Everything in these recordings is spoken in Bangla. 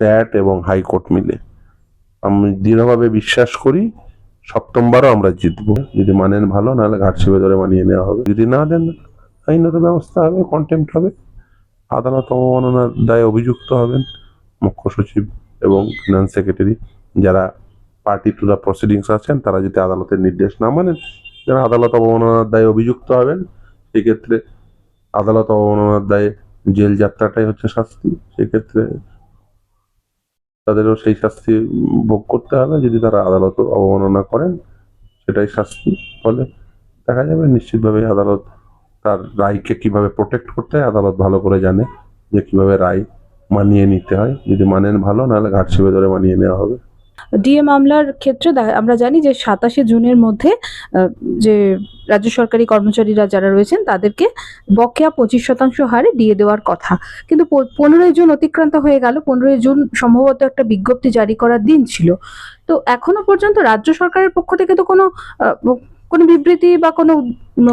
স্যাট এবং হাইকোর্ট মিলে। আমি দৃঢ়ভাবে বিশ্বাস করি সপ্তমবারও আমরা জিতবো। যদি মানেন ভালো, নাহলে ঘাট চেপে ধরে মানিয়ে নেওয়া হবে। যদি না দেন আইনত ব্যবস্থা হবে কন্টেম্প হবে। আদালত অবমাননার দায়ে অভিযুক্ত হবেন মুখ্য সচিব এবং ফিনান্স সেক্রেটারি যারা পার্টি টু দ্য প্রসিডিংস আছেন, তারা যদি আদালতের নির্দেশ না মানেন, যারা আদালত অবমাননার দায়ে অভিযুক্ত হবেন, সেক্ষেত্রে আদালত অবমাননার দায়ে জেল যাত্রাটাই হচ্ছে শাস্তি। সেক্ষেত্রে তাদেরও সেই শাস্তি ভোগ করতে হবে। যদি তারা আদালত অবমাননা করেন, সেটাই শাস্তি। ফলে দেখা যাবে নিশ্চিতভাবে আদালত তার রায়কে কীভাবে প্রোটেক্ট করতে হয়, আদালত ভালো করে জানে যে কীভাবে রায় মানিয়ে নিতে হয়। যদি মানেন ভালো, নাহলে ঘাট ধরে মানিয়ে নেওয়া হবে। ডিএ মামলার ক্ষেত্রে আমরা জানি যে সাতাশে জুনের মধ্যে যে রাজ্য সরকারি কর্মচারীরা যারা রয়েছেন তাদেরকে বকেয়া পঁচিশ শতাংশ হারে দিয়ে দেওয়ার কথা। কিন্তু পনেরোই জুন অতিক্রান্ত হয়ে গেল। পনেরোই জুন সম্ভবত একটা বিজ্ঞপ্তি জারি করার দিন ছিল। তো এখনও পর্যন্ত রাজ্য সরকারের পক্ষ থেকে তো কোনো কোনো বিবৃতি বা কোনো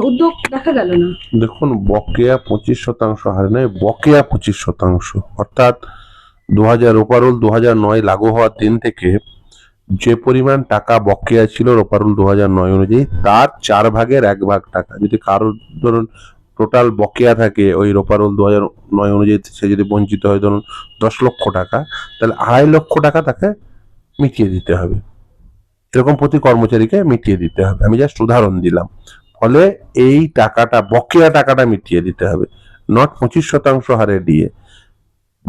উদ্যোগ দেখা গেল না? দেখুন, বকেয়া পঁচিশ শতাংশ হারে নয়, বকেয়া পঁচিশ শতাংশ। অর্থাৎ দু হাজার রোপারুল দু হাজার নয় লাগু হওয়ার দিন থেকে যে পরিমাণ টাকা বকেয়া ছিল রোপারুল দু হাজার নয় অনুযায়ী, তার চার ভাগের এক ভাগ টাকা। যদি কারোর ধরুন টোটাল বকেয়া থাকে ওই রোপারুল দু হাজার নয় অনুযায়ী সে যদি বঞ্চিত হয়, ধরুন দশ লক্ষ টাকা, তাহলে আড়াই লক্ষ টাকা তাকে মিটিয়ে দিতে হবে। এরকম প্রতি কর্মচারীকে মিটিয়ে দিতে হবে। আমি জাস্ট উদাহরণ দিলাম। ফলে এই টাকাটা, বকেয়া টাকাটা মিটিয়ে দিতে হবে। নট পঁচিশ শতাংশ হারে ডিএ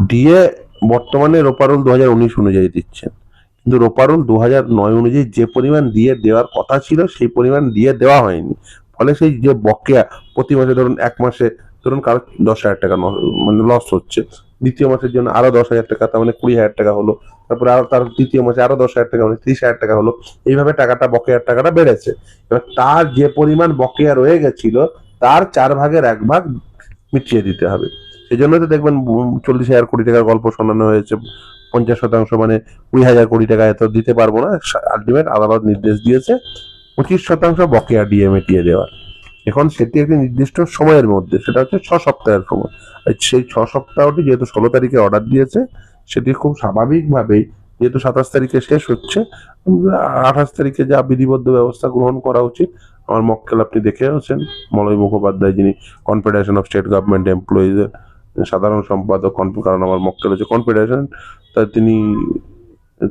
ডিএ বর্তমানে রোপারুল দু হাজার উনিশ অনুযায়ী দিচ্ছেন। কিন্তু রোপারুল দু হাজার নয় অনুযায়ী যে পরিমাণ দিয়ে দেওয়ার কথা ছিল, সেই পরিমাণ দিয়ে দেওয়া হয়নি। ফলে সেই যে বকেয়া প্রতি মাসে ধরুন এক মাসে ধরুন কারও দশ হাজার টাকা মানে লস হচ্ছে। দ্বিতীয় মাসের জন্য আরও দশ হাজার টাকা, তার মানে কুড়ি হাজার টাকা হলো। তারপরে আরও তার তৃতীয় মাসে আরও দশ হাজার টাকা মানে ত্রিশ হাজার টাকা হলো। এইভাবে টাকাটা, বকেয়ার টাকাটা বেড়েছে। এবার তার যে পরিমাণ বকেয়া রয়ে গেছিল, তার চার ভাগের এক ভাগ মিটিয়ে দিতে হবে। সেই জন্য তো দেখবেন চল্লিশ হাজার কোটি টাকার গল্প শোনানো হয়েছে। পঞ্চাশ শতাংশ মানে কুড়ি হাজার কোটি টাকা এত দিতে পারব না। আলটিমেট আদালত নির্দেশ দিয়েছে, পঁচিশ শতাংশ বকেয়া ডিএ মিটিয়ে দেওয়ার। এখন সেটি একটি নির্দিষ্ট সময়ের মধ্যে, সেটা হচ্ছে ছ সপ্তাহের সময়। সেই ছ সপ্তাহটি যেহেতু ষোলো তারিখে অর্ডার দিয়েছে, সেটি খুব স্বাভাবিকভাবেই যেহেতু সাতাশ তারিখে শেষ হচ্ছে, আঠাশ তারিখে যা বিধিবদ্ধ ব্যবস্থা গ্রহণ করা উচিত, আমার মক্কেল আপনি দেখেওছেন মলয় মুখোপাধ্যায় যিনি কনফেডারেশন অফ স্টেট গভর্নমেন্ট এমপ্লয়িজের সাধারণ সম্পাদক কারণ আমার মক্কেল হচ্ছে কনফেডারেশন তা তিনি,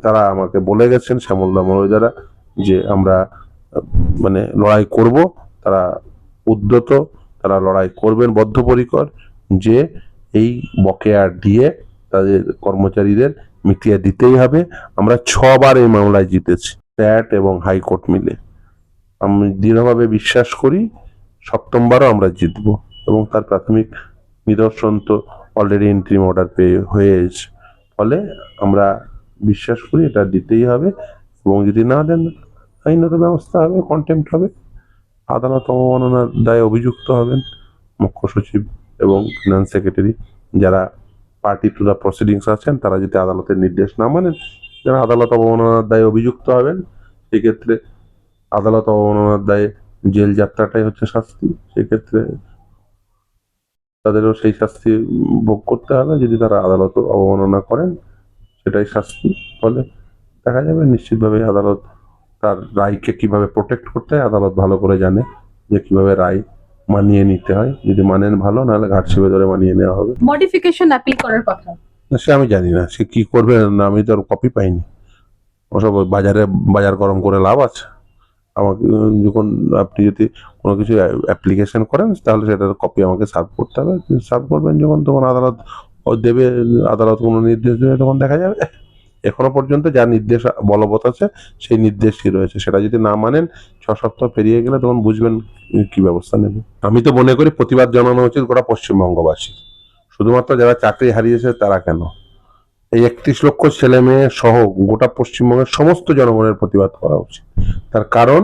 তারা আমাকে বলে গেছেন শ্যামলদা দ্বারা, যে আমরা মানে লড়াই করব, তারা উদ্যত তারা লড়াই করবেন বদ্ধপরিকর, যে এই বকেয়া দিয়ে তাদের কর্মচারীদের মিটিয়ে দিতেই হবে। আমরা ছবার এই মামলায় জিতেছি, স্যাট এবং হাইকোর্ট মিলে। আমি দৃঢ়ভাবে বিশ্বাস করি, সপ্তমবারও আমরা জিতব এবং তার প্রাথমিক নিদর্শন তো অলরেডি ইন্ট্রিম অর্ডার পেয়ে হয়েছে। ফলে আমরা বিশ্বাস করি এটা দিতেই হবে এবং যদি না দেন আইনত ব্যবস্থা হবে কন্টেম্প হবে। আদালত অবমাননার দায়ে অভিযুক্ত হবেন মুখ্য সচিব এবং ফিনান্স সেক্রেটারি যারা পার্টি টু দ্য প্রসিডিংস আছেন, তারা যদি আদালতের নির্দেশ না মানেন, যারা আদালত অবমাননার দায়ে অভিযুক্ত হবেন, সেক্ষেত্রে আদালত অবমাননার দায়ে জেল যাত্রাটাই হচ্ছে শাস্তি। সেক্ষেত্রে তাদেরও সেই শাস্তি ভোগ করতে হবে। যদি তারা আদালত অবমাননা করেন সেটাই শাস্তি। ফলে দেখা যাবে নিশ্চিতভাবে আদালত তার রায়কে কীভাবে প্রোটেক্ট করতে হয় আদালত ভালো করে জানে যে কীভাবে রায় মানিয়ে নিতে হয়। যদি মানেন ভালো নাহলে ঘাট চেপে ধরে মানিয়ে নেওয়া হবে। মডিফিকেশন অ্যাপিল করার কথা। সে আমি জানি না। সে কি করবে না আমি তো আর কপি পাইনি। ওসব বাজারে বাজার গরম করে লাভ আছে। আমাকে যখন আপনি যদি কোনো কিছু অ্যাপ্লিকেশন করেন, তাহলে সেটার কপি আমাকে সার্ভ করতে হবে। সার্ভ করবেন যখন, তখন আদালত দেবে, আদালত কোনো নির্দেশ দেবে, তখন দেখা যাবে। এখনও পর্যন্ত যা নির্দেশ, বলবৎ আছে, সেই নির্দেশই রয়েছে। সেটা যদি না মানেন, ছ সপ্তাহ পেরিয়ে গেলে তখন বুঝবেন কি ব্যবস্থা নেবে। আমি তো মনে করি, প্রতিবাদ জানানো উচিত গোটা পশ্চিমবঙ্গবাসী শুধুমাত্র যারা চাকরি হারিয়েছে, তারা কেন? এই একত্রিশ লক্ষ ছেলে মেয়ে সহ গোটা পশ্চিমবঙ্গের সমস্ত জনগণের প্রতিবাদ করা উচিত। তার কারণ,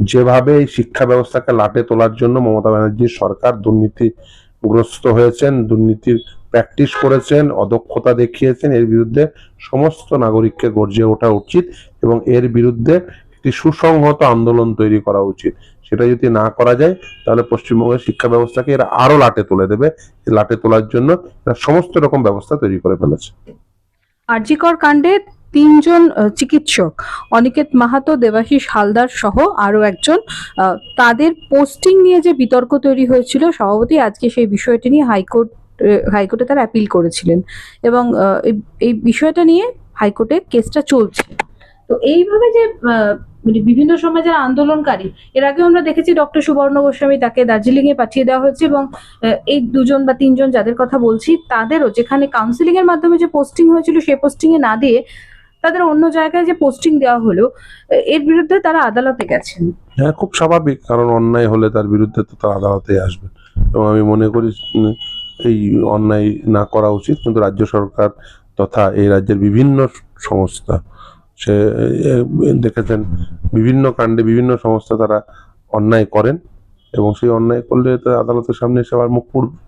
যেভাবে এই শিক্ষা ব্যবস্থাকে লাটে তোলার জন্য মমতা ব্যানার্জির সরকার দুর্নীতিগ্রস্ত হয়েছেন, দুর্নীতির প্র্যাকটিস করেছেন, অদক্ষতা দেখিয়েছেন, এর বিরুদ্ধে সমস্ত নাগরিককে গর্জে ওঠা উচিত এবং এর বিরুদ্ধে একটি সুসংহত আন্দোলন তৈরি করা উচিত। সেটা যদি না করা যায়, তাহলে পশ্চিমবঙ্গের শিক্ষা ব্যবস্থাকে এরা আরও লাটে তুলে দেবে। লাটে তোলার জন্য এরা সমস্ত রকম ব্যবস্থা তৈরি করে ফেলেছে। আরজিকর কাণ্ডে তিনজন চিকিৎসক, অনিকেত মাহাতো, দেবাশিস হালদার সহ আরও একজন তাদের পোস্টিং নিয়ে যে বিতর্ক তৈরি হয়েছিল, সভাপতি আজকে সেই বিষয়টি নিয়ে হাইকোর্ট হাইকোর্টে তারা অ্যাপিল করেছিলেন এবং এই বিষয়টা নিয়ে হাইকোর্টে কেসটা চলছে। তো এইভাবে যে মানে বিভিন্ন সময় যারা আন্দোলনকারী, এর আগে আমরা দেখেছি ডক্টর সুবর্ণ গোস্বামী তাকে দার্জিলিং এ পাঠিয়ে দেওয়া হয়েছে এবং এই দুজন বা তিনজন যাদের কথা বলছি, তাদেরও যেখানে কাউন্সিলিং এর মাধ্যমে যে পোস্টিং হয়েছিল সেই পোস্টিং এ না দিয়ে তাদের অন্য জায়গায় যে পোস্টিং দেওয়া হলো এর বিরুদ্ধে তারা আদালতে গেছেন। হ্যাঁ খুব স্বাভাবিক, কারণ অন্যায় হলে তার বিরুদ্ধে তো তার আদালতে আসবে এবং আমি মনে করি এই অন্যায় না করা উচিত, কিন্তু রাজ্য সরকার তথা এই রাজ্যের বিভিন্ন সংস্থা সে দেখেছেন বিভিন্ন কাণ্ডে বিভিন্ন সংস্থা তারা অন্যায় করেন এবং সেই অন্যায় করলে তো আদালতের সামনে এসে আবার মুখ